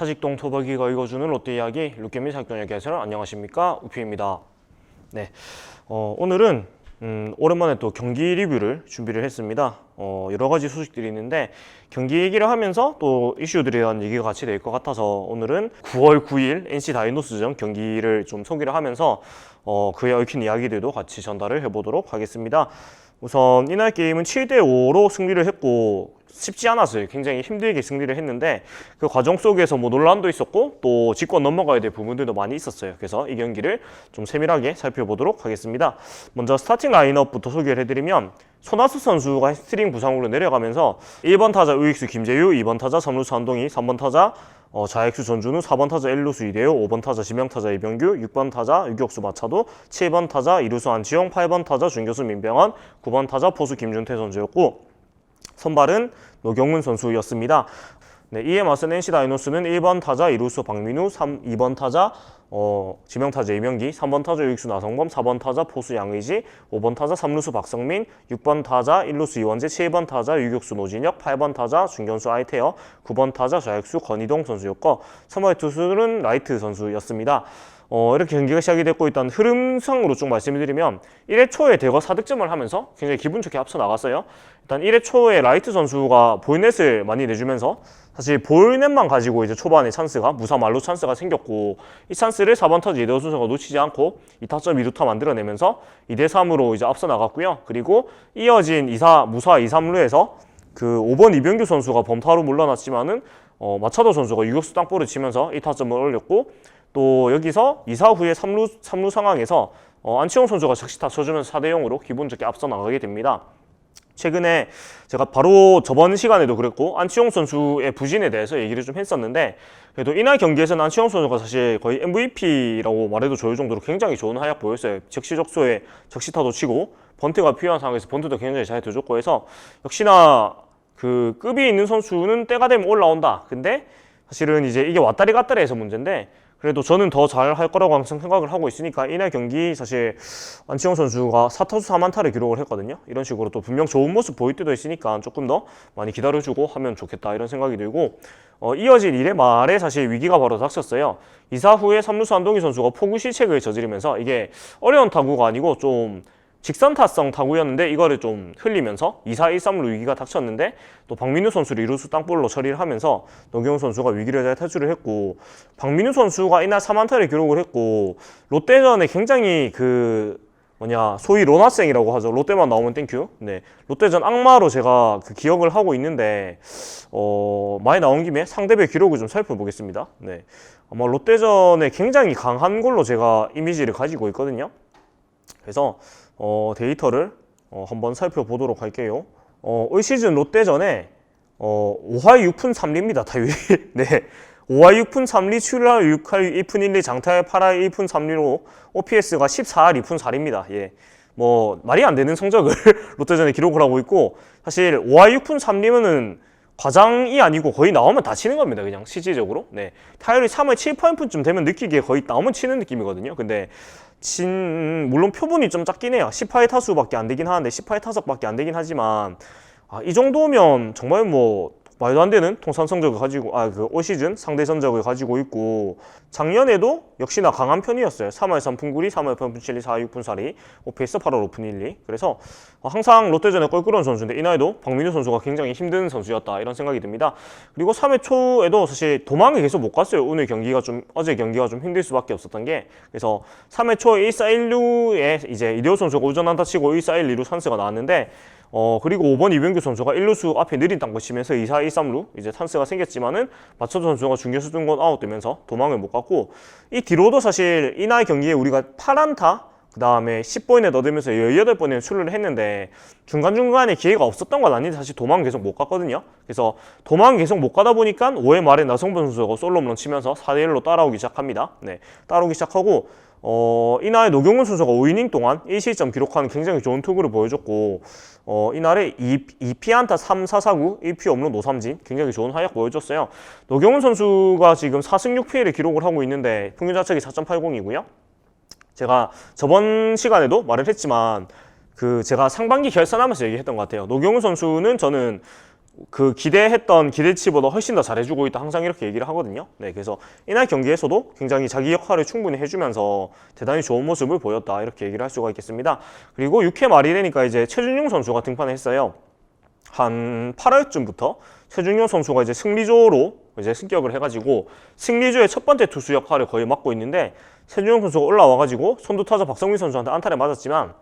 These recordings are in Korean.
사직동 토박이가 읽어주는 롯데 이야기 사직동 이야기 해설 안녕하십니까 우피입니다. 네, 어, 오늘은 음, 오랜만에 또 경기 리뷰를 준비를 했습니다. 어, 여러 가지 소식들이 있는데 경기 얘기를 하면서 또 이슈들에 대한 얘기가 같이 될 것 같아서 오늘은 9월 9일 NC 다이노스전 경기를 좀 소개를 하면서 어, 그에 얽힌 이야기들도 같이 전달을 해보도록 하겠습니다. 우선 이날 게임은 7대 5로 승리를 했고 쉽지 않았어요. 굉장히 힘들게 승리를 했는데 그 과정 속에서 뭐 논란도 있었고 또 짚고 넘어가야 될 부분들도 많이 있었어요. 그래서 이 경기를 좀 세밀하게 살펴보도록 하겠습니다. 먼저 스타팅 라인업부터 소개를 해드리면 손아섭 선수가 햄스트링 부상으로 내려가면서 1번 타자 우익수 김재유, 2번 타자 3루수 한동희, 3번 타자 어, 좌익수 전준우, 4번 타자 1루수 이대호, 5번 타자 지명타자 이병규, 6번 타자 유격수 마차도, 7번 타자 이루수 안치용, 8번 타자 중교수 민병헌, 9번 타자 포수 김준태 선수였고 선발은 노경문 선수였습니다. 네, 이에 맞선 NC 다이노스는 1번 타자 이루수 박민우, 3, 2번 타자 어, 지명타자 이명기, 3번 타자 유익수 나성범, 4번 타자 포수 양의지, 5번 타자 3루수 박성민, 6번 타자 1루수 이원재, 7번 타자 유격수 노진혁, 8번 타자 중견수 아이테어, 9번 타자 좌익수 권희동 선수였고 3번 투수는 라이트 선수였습니다. 어, 이렇게 경기가 시작이 됐고 일단 흐름상으로 좀 말씀드리면 1회 초에 대거 4득점을 하면서 굉장히 기분 좋게 앞서 나갔어요. 일단 1회 초에 라이트 선수가 볼넷을 많이 내주면서 사실 볼넷만 가지고 이제 초반에 찬스가 무사 말로 찬스가 생겼고 이 찬스를 4번 타자 이대호 선수가 놓치지 않고 2타점 2루타 만들어내면서 2대 3으로 이제 앞서 나갔고요. 그리고 이어진 2사 무사 2, 3루에서 그 5번 이병규 선수가 범타로 물러났지만은 어, 마차도 선수가 유격수 땅볼을 치면서 2타점을 올렸고 또 여기서 2사 후에 3루, 3루 상황에서 어, 안치홍 선수가 적시타 쳐주면서 4대 0으로 기분 좋게 앞서 나가게 됩니다. 최근에 제가 바로 저번 시간에도 그랬고 안치홍 선수의 부진에 대해서 얘기를 좀 했었는데 그래도 이날 경기에서는 안치홍 선수가 사실 거의 MVP라고 말해도 좋을 정도로 굉장히 좋은 활약 보였어요. 적시적소에 적시타도 치고 번트가 필요한 상황에서 번트도 굉장히 잘 들어줬고 해서 역시나 그 급이 있는 선수는 때가 되면 올라온다. 근데 사실은 이제 이게 왔다리 갔다리 해서 문제인데 그래도 저는 더 잘할 거라고 항상 생각을 하고 있으니까 이날 경기 사실 안치홍 선수가 4타수 4만타를 기록을 했거든요. 이런 식으로 또 분명 좋은 모습 보일 때도 있으니까 조금 더 많이 기다려주고 하면 좋겠다 이런 생각이 들고 어, 이어진 1회 말에 사실 위기가 바로 닥쳤어요. 2사 후에 3루수 한동희 선수가 포구 실책을 저지르면서 이게 어려운 타구가 아니고 좀 직선 타성 타구였는데 이거를 좀 흘리면서 2사 1-3로 위기가 닥쳤는데 또 박민우 선수를 이루수 땅볼로 처리를 하면서 노경훈 선수가 위기를 잘 탈출을 했고 박민우 선수가 이날 3안타를 기록을 했고 롯데전에 굉장히 그 뭐냐 소위 로나생이라고 하죠. 롯데만 나오면 땡큐. 네. 롯데전 악마로 제가 그 기억을 하고 있는데 어 많이 나온 김에 상대별 기록을 좀 살펴보겠습니다. 네. 아마 롯데전에 굉장히 강한 걸로 제가 이미지를 가지고 있거든요 그래서 어, 데이터를 어, 한번 살펴보도록 할게요. 어, 올 시즌 롯데전에 어, 5할 6푼 3리입니다. 타율이. 네. 5할 6푼 3리, 7할 6할 1푼 1리, 장타율 8할 1푼 3리로 OPS가 14할 2푼 4리입니다. 예. 뭐 말이 안 되는 성적을 롯데전에 기록을 하고 있고 사실 5할 6푼 3리면은 과장이 아니고 거의 나오면 다 치는 겁니다. 그냥 실질적으로. 네. 타율이 3월 7%쯤 되면 느끼기에 거의 나오면 치는 느낌이거든요. 근데 친 물론 표본이 좀 작긴 해요. 18 타수밖에 안 되긴 하는데 18 타석밖에 안 되긴 하지만 아, 이 정도면 정말 뭐 말도 안 되는 통산 성적을 가지고 아 그 올 시즌 상대 전적을 가지고 있고 작년에도 역시나 강한 편이었어요. 3월 3푼 9리, 3월 8푼 7리, 4월 6푼 4리, 오페이스 8월 5푼 1리. 그래서 항상 롯데전에 껄끄러운 선수인데 이날도 박민우 선수가 굉장히 힘든 선수였다 이런 생각이 듭니다. 그리고 3회 초에도 사실 도망을 계속 못 갔어요. 오늘 경기가 좀 어제 경기가 좀 힘들 수밖에 없었던 게 그래서 3회 초 1사 1루에 이제 이대호 선수가 우전 한타 치고 1사 1, 2루 찬스가 나왔는데 어 그리고 5번 이병규 선수가 1루수 앞에 느린 땅을 치면서 2사 1, 3루 이제 찬스가 생겼지만은 마천도 선수가 중견수 등건 아웃되면서 도망을 못 갔고 이 뒤로도 사실 이날 경기에 우리가 8안타 그 다음에 10번에 넣으면서 18번에 출루를 했는데 중간중간에 기회가 없었던 건 아닌데 사실 도망 계속 못 갔거든요. 그래서 도망 계속 못 가다 보니까 5회 말에 나성범 선수가 솔로 홈런 치면서 4대1로 따라오기 시작합니다. 네, 따라오기 시작하고 어, 이날 노경훈 선수가 5이닝 동안 1실점 기록하는 굉장히 좋은 투구를 보여줬고 어, 이날에 2, 2피안타 3, 4, 4구 1피 없는 노삼진 굉장히 좋은 활약 보여줬어요. 노경훈 선수가 지금 4승 6패를 기록을 하고 있는데 평균 자책이 4.80이고요. 제가 저번 시간에도 말을 했지만 그 제가 상반기 결산하면서 얘기했던 것 같아요. 노경훈 선수는 저는 그 기대했던 기대치보다 훨씬 더 잘해주고 있다 항상 이렇게 얘기를 하거든요. 네, 그래서 이날 경기에서도 굉장히 자기 역할을 충분히 해주면서 대단히 좋은 모습을 보였다 이렇게 얘기를 할 수가 있겠습니다. 그리고 6회 말이 되니까 이제 최준용 선수가 등판을 했어요. 한 8월쯤부터 최준용 선수가 이제 승리조로 이제 승격을 해가지고 승리조의 첫 번째 투수 역할을 거의 맡고 있는데 최준용 선수가 올라와가지고 선두 타자 박성민 선수한테 안타를 맞았지만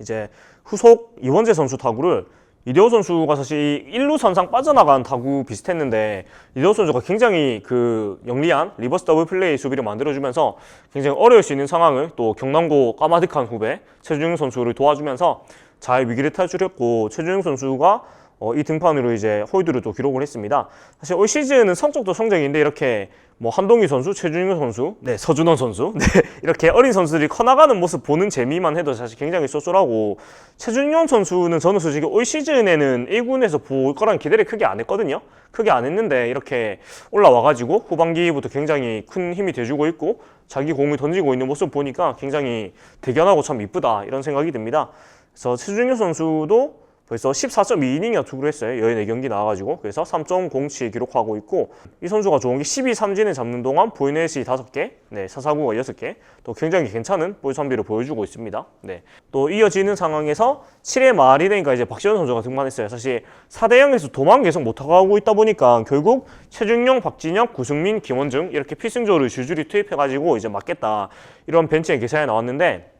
이제 후속 이원재 선수 타구를 이대호 선수가 사실 1루 선상 빠져나간 타구 비슷했는데 이대호 선수가 굉장히 그 영리한 리버스 더블 플레이 수비를 만들어주면서 굉장히 어려울 수 있는 상황을 또 경남고 까마득한 후배 최준용 선수를 도와주면서 잘 위기를 탈출했고 최준용 선수가 어, 이 등판으로 이제 홀드를 또 기록을 했습니다. 사실 올 시즌은 성적도 성적인데 이렇게 뭐 한동희 선수, 최준용 선수, 네 서준원 선수, 네 이렇게 어린 선수들이 커나가는 모습 보는 재미만 해도 사실 굉장히 쏠쏠하고 최준용 선수는 저는 솔직히 올 시즌에는 1군에서 볼 거란 기대를 크게 안 했거든요. 크게 안 했는데 이렇게 올라와가지고 후반기부터 굉장히 큰 힘이 돼주고 있고 자기 공을 던지고 있는 모습 보니까 굉장히 대견하고 참 이쁘다 이런 생각이 듭니다. 그래서 최준용 선수도 벌써 14.2이닝이나 투구를 했어요. 14경기 나와가지고. 그래서 3.07 기록하고 있고, 이 선수가 좋은 게 12 삼진을 잡는 동안 보이넷이 5개, 네, 사사구가 6개, 또 굉장히 괜찮은 볼 선비를 보여주고 있습니다. 네. 또 이어지는 상황에서 7회 말이 되니까 이제 박지원 선수가 등판했어요. 사실 4대 0에서 도망 계속 못하고 있다 보니까 결국 최준용, 박진혁, 구승민, 김원중 이렇게 필승조를 줄줄이 투입해가지고 이제 맞겠다. 이런 벤치의 기사에 나왔는데,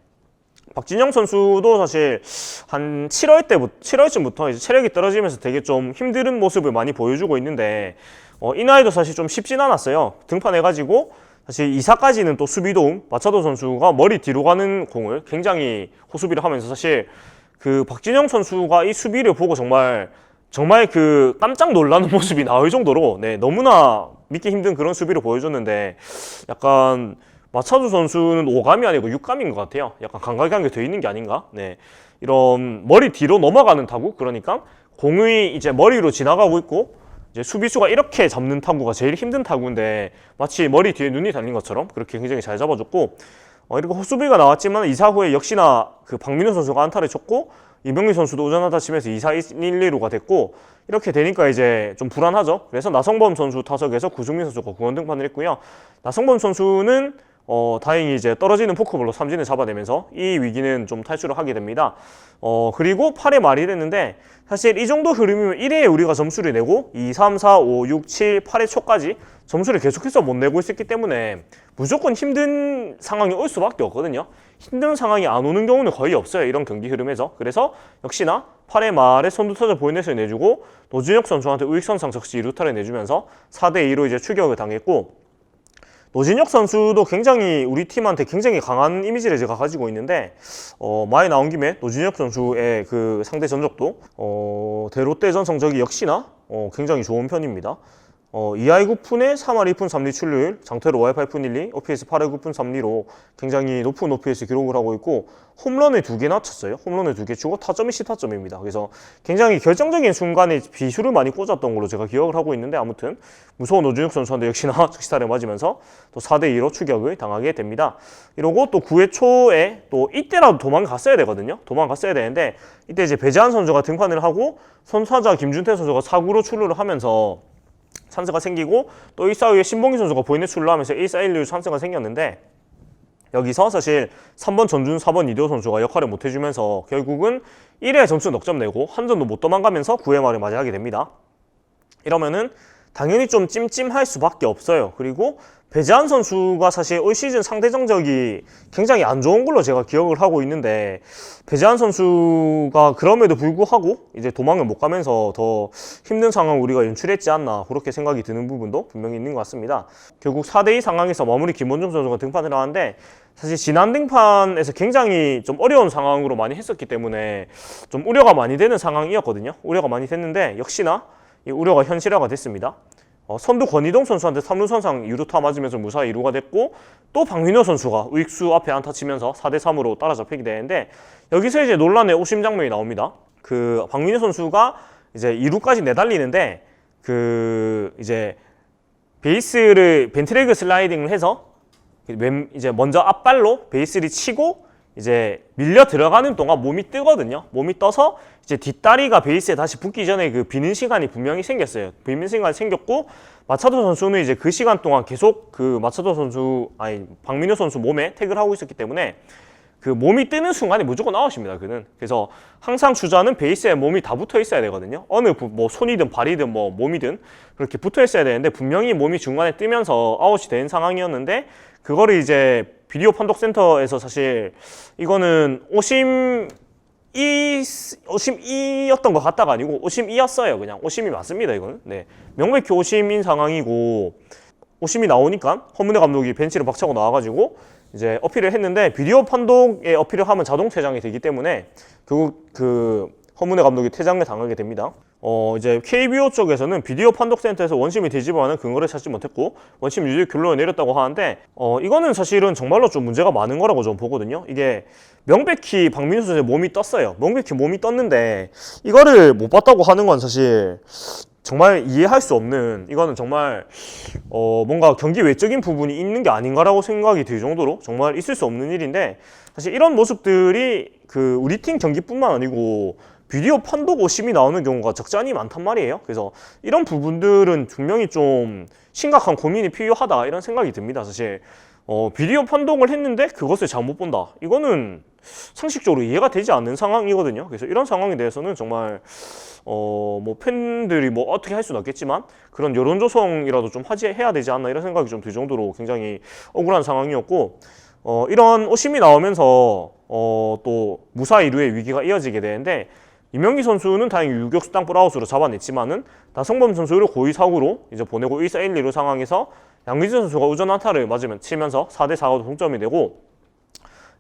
박진영 선수도 사실 한 7월 때부터 7월쯤부터 이제 체력이 떨어지면서 되게 좀 힘든 모습을 많이 보여주고 있는데 어, 이 나이도 사실 좀 쉽진 않았어요. 등판해가지고 사실 2사까지는 또 수비 도움 마차도 선수가 머리 뒤로 가는 공을 굉장히 호수비를 하면서 사실 그 박진영 선수가 이 수비를 보고 정말 정말 그 깜짝 놀라는 모습이 나올 정도로 네 너무나 믿기 힘든 그런 수비를 보여줬는데 약간 마차도 선수는 5감이 아니고 6감인 것 같아요. 약간 감각이 더 있는 게 아닌가? 네. 이런 머리 뒤로 넘어가는 타구? 그러니까 공이 이제 머리로 지나가고 있고 이제 수비수가 이렇게 잡는 타구가 제일 힘든 타구인데 마치 머리 뒤에 눈이 달린 것처럼 그렇게 굉장히 잘 잡아줬고 어, 이렇게 호수비가 나왔지만 2사 후에 역시나 그 박민호 선수가 안타를 쳤고 이병민 선수도 오전하다 치면서 2사 1, 1루가 됐고 이렇게 되니까 이제 좀 불안하죠. 그래서 나성범 선수 타석에서 구승민 선수가 구원 등판을 했고요. 나성범 선수는 어, 다행히 이제 떨어지는 포크볼로 삼진을 잡아내면서 이 위기는 좀 탈출을 하게 됩니다. 어, 그리고 8회 말이 됐는데 사실 이 정도 흐름이면 1회에 우리가 점수를 내고 2, 3, 4, 5, 6, 7, 8회 초까지 점수를 계속해서 못 내고 있었기 때문에 무조건 힘든 상황이 올 수밖에 없거든요. 힘든 상황이 안 오는 경우는 거의 없어요. 이런 경기 흐름에서. 그래서 역시나 8회 말에 선두타자 보이넷을 내주고 노준혁 선수한테 우익선상 적시 2루타를 내주면서 4대 2로 이제 추격을 당했고 노진혁 선수도 굉장히 우리 팀한테 굉장히 강한 이미지를 제가 가지고 있는데 어, 많이 나온 김에 노진혁 선수의 그 상대 전적도 어, 대롯데전 성적이 역시나 어, 굉장히 좋은 편입니다. 어, 2할 9푼에 3할 2푼 3리 출루율, 장태로 5할 8푼 1리, OPS 8할 9푼 3리로 굉장히 높은 OPS 기록을 하고 있고 홈런을 두 개나 쳤어요. 홈런을 두개 주고 타점이 10타점입니다. 그래서 굉장히 결정적인 순간에 비수를 많이 꽂았던 걸로 제가 기억을 하고 있는데 아무튼 무서운 오준혁 선수한테 역시나 적시타를 맞으면서 또 4대 2로 추격을 당하게 됩니다. 이러고 또 9회 초에 또 이때라도 도망갔어야 되거든요. 도망갔어야 되는데 이때 이제 배재한 선수가 등판을 하고 선수하자 김준태 선수가 사구로 출루를 하면서 찬스가 생기고 또 1사 후에 신봉기 선수가 보이넷 출루 하면서 1사 1루 찬스가 생겼는데 여기서 사실 3번 전준 4번 이대호 선수가 역할을 못 해주면서 결국은 1회 점수 넉점 내고 한 점도 못 도망가면서 9회 말을 맞이하게 됩니다. 이러면은 당연히 좀 찜찜할 수밖에 없어요. 그리고 배재한 선수가 사실 올 시즌 상대 정적이 굉장히 안 좋은 걸로 제가 기억을 하고 있는데 배재한 선수가 그럼에도 불구하고 이제 도망을 못 가면서 더 힘든 상황을 우리가 연출했지 않나 그렇게 생각이 드는 부분도 분명히 있는 것 같습니다. 결국 4대2 상황에서 마무리 김원중 선수가 등판을 하는데 사실 지난 등판에서 굉장히 좀 어려운 상황으로 많이 했었기 때문에 좀 우려가 많이 되는 상황이었거든요. 우려가 많이 됐는데 역시나 이 우려가 현실화가 됐습니다. 어, 선두 권희동 선수한테 3루 선상 2루타 맞으면서 무사히 2루가 됐고 또 박민호 선수가 우익수 앞에 안타 치면서 4대 3으로 따라잡히게 되는데 여기서 이제 논란의 오심 장면이 나옵니다. 그 박민호 선수가 이제 2루까지 내달리는데 그 이제 베이스를 벤트레그 슬라이딩을 해서 왼 이제 먼저 앞발로 베이스를 치고 이제 밀려 들어가는 동안 몸이 뜨거든요. 몸이 떠서 이제 뒷다리가 베이스에 다시 붙기 전에 그 비는 시간이 분명히 생겼어요. 비는 시간이 생겼고 마차도 선수는 이제 그 시간 동안 계속 그 마차도 선수 아니 박민호 선수 몸에 태그를 하고 있었기 때문에 그 몸이 뜨는 순간에 무조건 아웃입니다. 그는 그래서 항상 주자는 베이스에 몸이 다 붙어 있어야 되거든요. 어느 부- 뭐 손이든 발이든 뭐 몸이든 그렇게 붙어 있어야 되는데 분명히 몸이 중간에 뜨면서 아웃이 된 상황이었는데 그거를 이제 비디오 판독 센터에서 사실 이거는 오심 이 오심 이였던 것 같다가 아니고 오심 이였어요. 그냥 오심이 맞습니다. 이거는 네 명백히 오심인 상황이고 오심이 나오니까 허문회 감독이 벤치를 박차고 나와가지고 이제 어필을 했는데 비디오 판독에 어필을 하면 자동 퇴장이 되기 때문에 결국 그 허문회 감독이 퇴장을 당하게 됩니다. 어 이제 KBO 쪽에서는 비디오 판독 센터에서 원심이 뒤집어하는 근거를 찾지 못했고 원심 유지 결론을 내렸다고 하는데 어 이거는 사실은 정말로 좀 문제가 많은 거라고 좀 보거든요. 이게 명백히 박민수 선수의 몸이 떴어요. 명백히 몸이 떴는데 이거를 못 봤다고 하는 건 사실 정말 이해할 수 없는 이거는 정말 어 뭔가 경기 외적인 부분이 있는 게 아닌가라고 생각이 들 정도로 정말 있을 수 없는 일인데 사실 이런 모습들이 그 우리 팀 경기뿐만 아니고 비디오 판독 오심이 나오는 경우가 적잖이 많단 말이에요. 그래서 이런 부분들은 분명히 좀 심각한 고민이 필요하다 이런 생각이 듭니다. 사실 어 비디오 판독을 했는데 그것을 잘못 본다. 이거는 상식적으로 이해가 되지 않는 상황이거든요. 그래서 이런 상황에 대해서는 정말 어, 뭐 팬들이 뭐 어떻게 할 수는 없겠지만 그런 여론 조성이라도 좀 하지 해야 되지 않나 이런 생각이 좀 들 정도로 굉장히 억울한 상황이었고 어, 이런 오심이 나오면서 어, 또 무사 이루의 위기가 이어지게 되는데 이명기 선수는 다행히 유격수 땅볼 아웃으로 잡아냈지만은 나성범 선수를 고의 사구로 이제 보내고 1사 1, 2루 상황에서 양기진 선수가 우전 안타를 맞으면 치면서 4대 4가 동점이 되고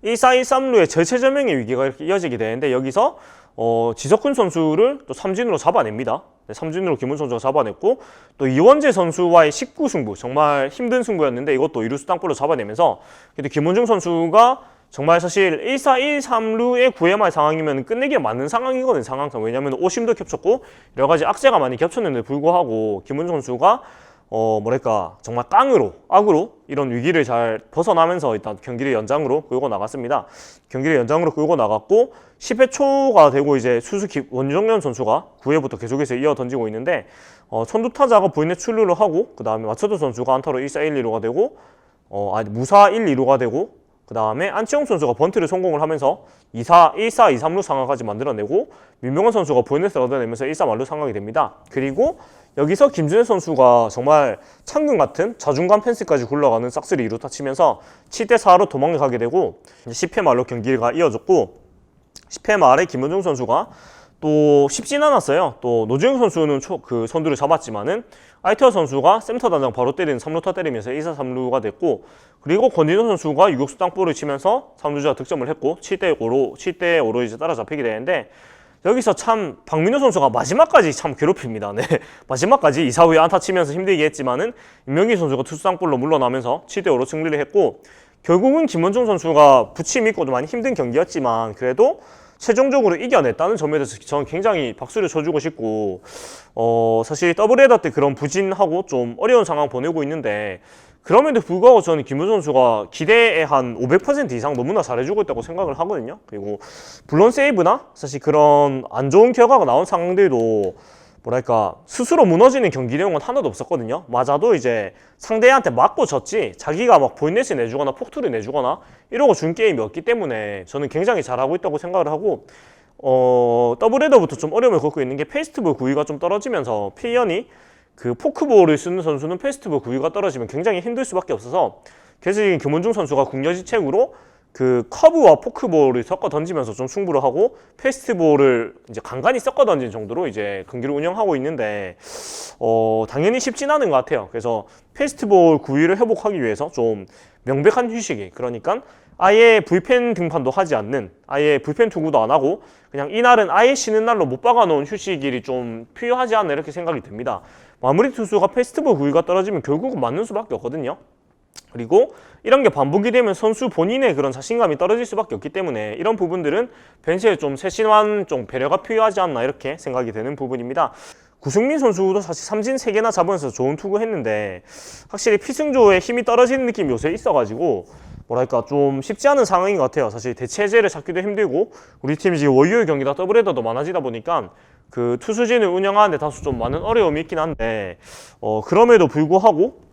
1사 1, 3루의 절체절명의 위기가 이렇게 이어지게 되는데 여기서 어, 지석훈 선수를 또 삼진으로 잡아냅니다. 네, 삼진으로 김훈 선수가 잡아냈고 또 이원재 선수와의 19승부 정말 힘든 승부였는데 이것도 이루수 땅볼로 잡아내면서 그래도 김원중 선수가 정말 사실 1사 1, 3루의 9회말 상황이면 끝내기에 맞는 상황이거든요. 상황상 왜냐하면 오심도 겹쳤고 여러 가지 악재가 많이 겹쳤는데 불구하고 김원중 선수가 어 뭐랄까 정말 깡으로 악으로 이런 위기를 잘 벗어나면서 일단 경기를 연장으로 끌고 나갔습니다. 경기를 연장으로 끌고 나갔고 10회 초가 되고 이제 수수키 원정현 선수가 9회부터 계속해서 이어 던지고 있는데 어 선두 타자가 부인의 출루를 하고 그 다음에 마처도 선수가 안타로 1사 1, 2루가 되고 어 아니 무사 1, 2루가 되고 그 다음에 안치홍 선수가 번트를 성공을 하면서 2사, 1사, 2, 3루 상황까지 만들어내고 민명원 선수가 보이네스 얻어내면서 1사 만루 상황이 됩니다. 그리고 여기서 김준혜 선수가 정말 창균 같은 자중간 펜스까지 굴러가는 싹스리 2루타 치면서 7대 4로 도망가게 되고 10회 말로 경기가 이어졌고 10회 말에 김원중 선수가 또 쉽진 않았어요. 또 노주영 선수는 초, 그 선두를 잡았지만은 아이테어 선수가 센터 단장 바로 때리는 3루타 때리면서 2사 3루가 됐고 그리고 권진호 선수가 유격수 땅볼을 치면서 3루자 득점을 했고 7대 5로 7대 5로 이제 따라잡히게 되는데 여기서 참 박민호 선수가 마지막까지 참 괴롭힙니다. 네. 마지막까지 2, 4후에 안타 치면서 힘들게 했지만은 임명기 선수가 투수 땅볼로 물러나면서 7대 5로 승리를 했고 결국은 김원중 선수가 부침 있고 좀 많이 힘든 경기였지만 그래도 최종적으로 이겨냈다는 점에 대해서 저는 굉장히 박수를 쳐주고 싶고 어 사실 더블헤더 때 그런 부진하고 좀 어려운 상황 보내고 있는데 그럼에도 불구하고 저는 김우준 선수가 기대에 한 500% 이상 너무나 잘해주고 있다고 생각을 하거든요. 그리고 물론 세이브나 사실 그런 안 좋은 결과가 나온 상황들도 뭐랄까 스스로 무너지는 경기 내용은 하나도 없었거든요. 맞아도 이제 상대한테 맞고 졌지 자기가 막 보인넷을 내주거나 폭투를 내주거나 이러고 준 게임이었기 때문에 저는 굉장히 잘하고 있다고 생각을 하고 어 더블헤더부터 좀 어려움을 겪고 있는 게 페이스트볼 구위가 좀 떨어지면서 피연이 그 포크볼을 쓰는 선수는 페스티벌 구위가 떨어지면 굉장히 힘들 수밖에 없어서 그래서 지금 김원중 선수가 국려지책으로 그 커브와 포크볼을 섞어 던지면서 좀 승부를 하고 페스티볼을 이제 간간히 섞어 던진 정도로 이제 경기를 운영하고 있는데 어 당연히 쉽진 않은 것 같아요. 그래서 페스티볼 구위를 회복하기 위해서 좀 명백한 휴식이 그러니까 아예 불펜 등판도 하지 않는 아예 불펜 투구도 안 하고 그냥 이날은 아예 쉬는 날로 못 박아놓은 휴식일이 좀 필요하지 않나 이렇게 생각이 듭니다. 마무리 투수가 페스티벌 구위가 떨어지면 결국은 맞는 수밖에 없거든요. 그리고 이런 게 반복이 되면 선수 본인의 그런 자신감이 떨어질 수밖에 없기 때문에 이런 부분들은 벤치에 좀 세심한 좀 배려가 필요하지 않나 이렇게 생각이 되는 부분입니다. 구승민 선수도 사실 삼진 3개나 잡으면서 좋은 투구 했는데 확실히 피승조의 힘이 떨어지는 느낌이 요새 있어가지고 뭐랄까 좀 쉽지 않은 상황인 것 같아요. 사실 대체제를 찾기도 힘들고 우리 팀이 지금 월요일 경기다 더블헤더도 많아지다 보니까 그 투수진을 운영하는데 다소 좀 많은 어려움이 있긴 한데 어 그럼에도 불구하고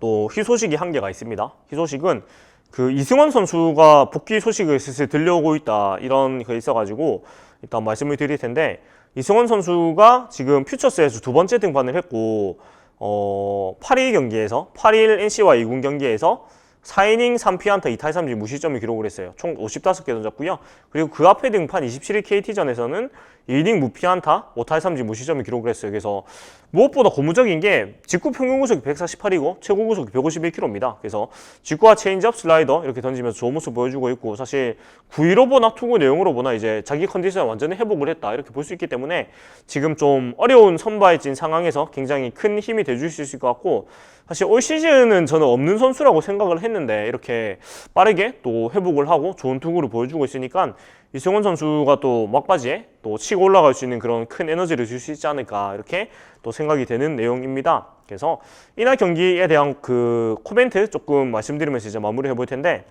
또 희소식이 한 개가 있습니다. 희소식은 그 이승원 선수가 복귀 소식을 슬슬 들려오고 있다 이런 게 있어가지고 일단 말씀을 드릴 텐데 이승원 선수가 지금 퓨처스에서 두 번째 등판을 했고 어 8일 경기에서 8일 NC와 2군 경기에서 4이닝 3피안타 2탈 3진 무실점을 기록을 했어요. 총 55개 던졌고요. 그리고 그 앞에 등판 27일 KT전에서는 2이닝 무피안타 5탈3진 무실점을 기록을 했어요. 그래서 무엇보다 고무적인 게 직구 평균 구속이 148이고 최고 구속이 151km입니다. 그래서 직구와 체인지업 슬라이더 이렇게 던지면서 좋은 모습 보여주고 있고 사실 9위로 보나 투구 내용으로 보나 이제 자기 컨디션 완전히 회복을 했다 이렇게 볼 수 있기 때문에 지금 좀 어려운 선발진 상황에서 굉장히 큰 힘이 돼줄 수 있을 것 같고 사실 올 시즌은 저는 없는 선수라고 생각을 했는데 이렇게 빠르게 또 회복을 하고 좋은 투구를 보여주고 있으니까 이승원 선수가 또 막바지에 또 치고 올라갈 수 있는 그런 큰 에너지를 줄 수 있지 않을까 이렇게 또 생각이 되는 내용입니다. 그래서 이날 경기에 대한 그 코멘트 조금 말씀드리면서 이제 마무리해 볼 텐데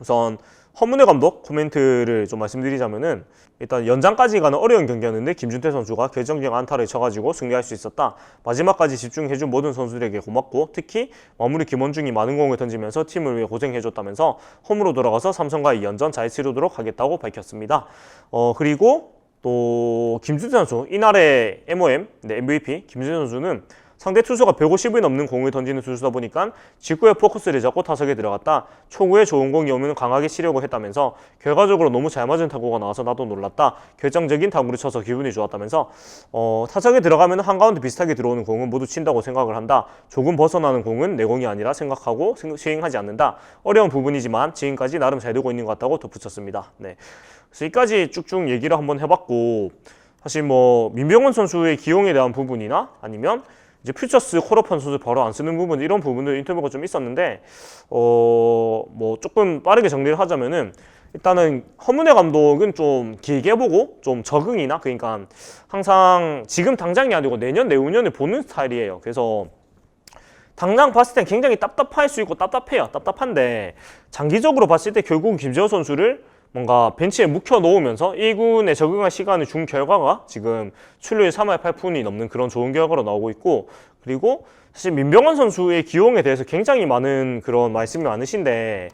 우선 허문회 감독 코멘트를 좀 말씀드리자면은 일단 연장까지 가는 어려운 경기였는데 김준태 선수가 결정적 안타를 쳐가지고 승리할 수 있었다. 마지막까지 집중해준 모든 선수들에게 고맙고 특히 마무리 김원중이 많은 공을 던지면서 팀을 위해 고생해줬다면서 홈으로 돌아가서 삼성과 2연전 잘 치르도록 하겠다고 밝혔습니다. 어 그리고 또 김준태 선수 이날의 MOM 네, MVP 김준태 선수는 상대 투수가 150이 넘는 공을 던지는 투수다 보니까 직구에 포커스를 잡고 타석에 들어갔다. 초구에 좋은 공이 오면 강하게 치려고 했다면서 결과적으로 너무 잘 맞은 타구가 나와서 나도 놀랐다. 결정적인 타구를 쳐서 기분이 좋았다면서 어, 타석에 들어가면 한가운데 비슷하게 들어오는 공은 모두 친다고 생각을 한다. 조금 벗어나는 공은 내 공이 아니라 생각하고 생- 스윙하지 않는다. 어려운 부분이지만 지금까지 나름 잘 되고 있는 것 같다고 덧붙였습니다. 네. 그래서 여기까지 쭉쭉 얘기를 한번 해봤고 사실 뭐 민병헌 선수의 기용에 대한 부분이나 아니면 이제 퓨처스 콜업한 선수 바로 안 쓰는 부분 이런 부분들 인터뷰가 좀 있었는데 어 뭐 조금 빠르게 정리를 하자면은 일단은 허문회 감독은 좀 길게 보고 좀 적응이나 그러니까 항상 지금 당장이 아니고 내년 내후년을 보는 스타일이에요. 그래서 당장 봤을 땐 굉장히 답답할 수 있고 답답해요. 답답한데 장기적으로 봤을 때 결국 김재호 선수를 뭔가 벤치에 묵혀 놓으면서 1군에 적응할 시간을 준 결과가 지금 출루율 3할 8푼이 넘는 그런 좋은 결과로 나오고 있고 그리고 사실 민병헌 선수의 기용에 대해서 굉장히 많은 그런 말씀이 많으신데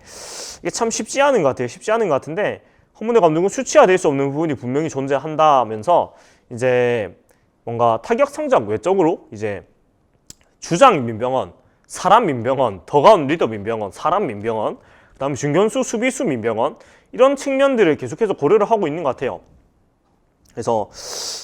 이게 참 쉽지 않은 것 같아요. 쉽지 않은 것 같은데 허문회 감독은 수치화될 수 없는 부분이 분명히 존재한다면서 이제 뭔가 타격 성적 외적으로 이제 주장 민병헌, 사람 민병헌, 더가운 리더 민병헌, 사람 민병헌, 그다음에 중견수 수비수 민병헌 이런 측면들을 계속해서 고려를 하고 있는 것 같아요. 그래서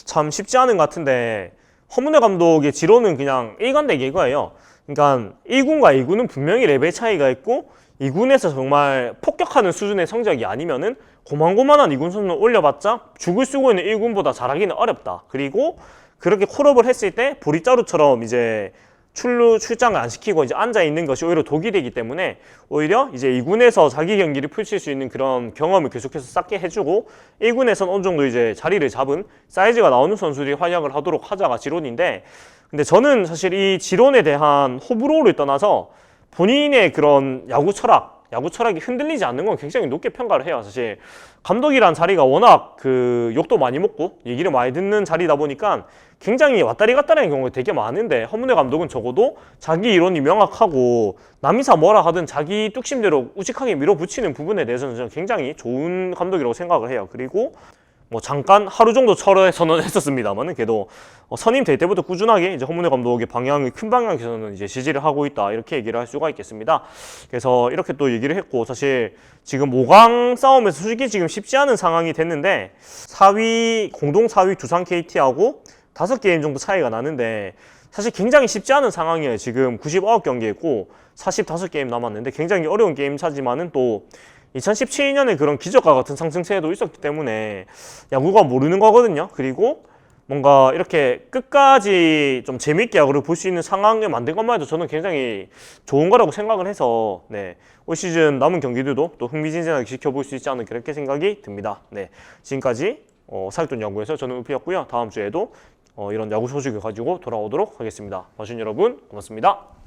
참 쉽지 않은 것 같은데 허문회 감독의 지로는 그냥 일관되게 이거예요. 그러니까 1군과 2군은 분명히 레벨 차이가 있고 2군에서 정말 폭격하는 수준의 성적이 아니면은 고만고만한 2군 선수를 올려봤자 죽을 쓰고 있는 1군보다 잘하기는 어렵다. 그리고 그렇게 콜업을 했을 때 보리자루처럼 이제 출루 출장을 안 시키고 이제 앉아 있는 것이 오히려 독이 되기 때문에 오히려 이제 2군에서 자기 경기를 펼칠 수 있는 그런 경험을 계속해서 쌓게 해주고 1군에서는 어느 정도 이제 자리를 잡은 사이즈가 나오는 선수들이 활약을 하도록 하자가 지론인데 근데 저는 사실 이 지론에 대한 호불호를 떠나서 본인의 그런 야구 철학, 야구 철학이 흔들리지 않는 건 굉장히 높게 평가를 해요. 사실 감독이란 자리가 워낙 그 욕도 많이 먹고 얘기를 많이 듣는 자리다 보니까 굉장히 왔다리 갔다리는 경우가 되게 많은데 허문회 감독은 적어도 자기 이론이 명확하고 남이사 뭐라 하든 자기 뚝심대로 우직하게 밀어붙이는 부분에 대해서는 저는 굉장히 좋은 감독이라고 생각을 해요. 그리고 뭐 잠깐 하루 정도 철회 선언했었습니다만은 그래도 어, 선임 될 때부터 꾸준하게 이제 허문회 감독의 방향을 큰 방향에서는 이제 지지를 하고 있다 이렇게 얘기를 할 수가 있겠습니다. 그래서 이렇게 또 얘기를 했고 사실 지금 5강 싸움에서 솔직히 지금 쉽지 않은 상황이 됐는데 4위 공동 4위 두산 KT하고 다섯 게임 정도 차이가 나는데 사실 굉장히 쉽지 않은 상황이에요. 지금 99경기 했고 45게임 남았는데 굉장히 어려운 게임 차지만은 또 2017년에 그런 기적과 같은 상승세도 있었기 때문에 야구가 모르는 거거든요. 그리고 뭔가 이렇게 끝까지 좀 재밌게 야구를 볼 수 있는 상황을 만든 것만 해도 저는 굉장히 좋은 거라고 생각을 해서 네. 올 시즌 남은 경기들도 또 흥미진진하게 지켜볼 수 있지 않을까 그렇게 생각이 듭니다. 네. 지금까지 어, 사육돈 야구에서 저는 우피였고요. 다음 주에도 어, 이런 야구 소식을 가지고 돌아오도록 하겠습니다. 봐주신 여러분 고맙습니다.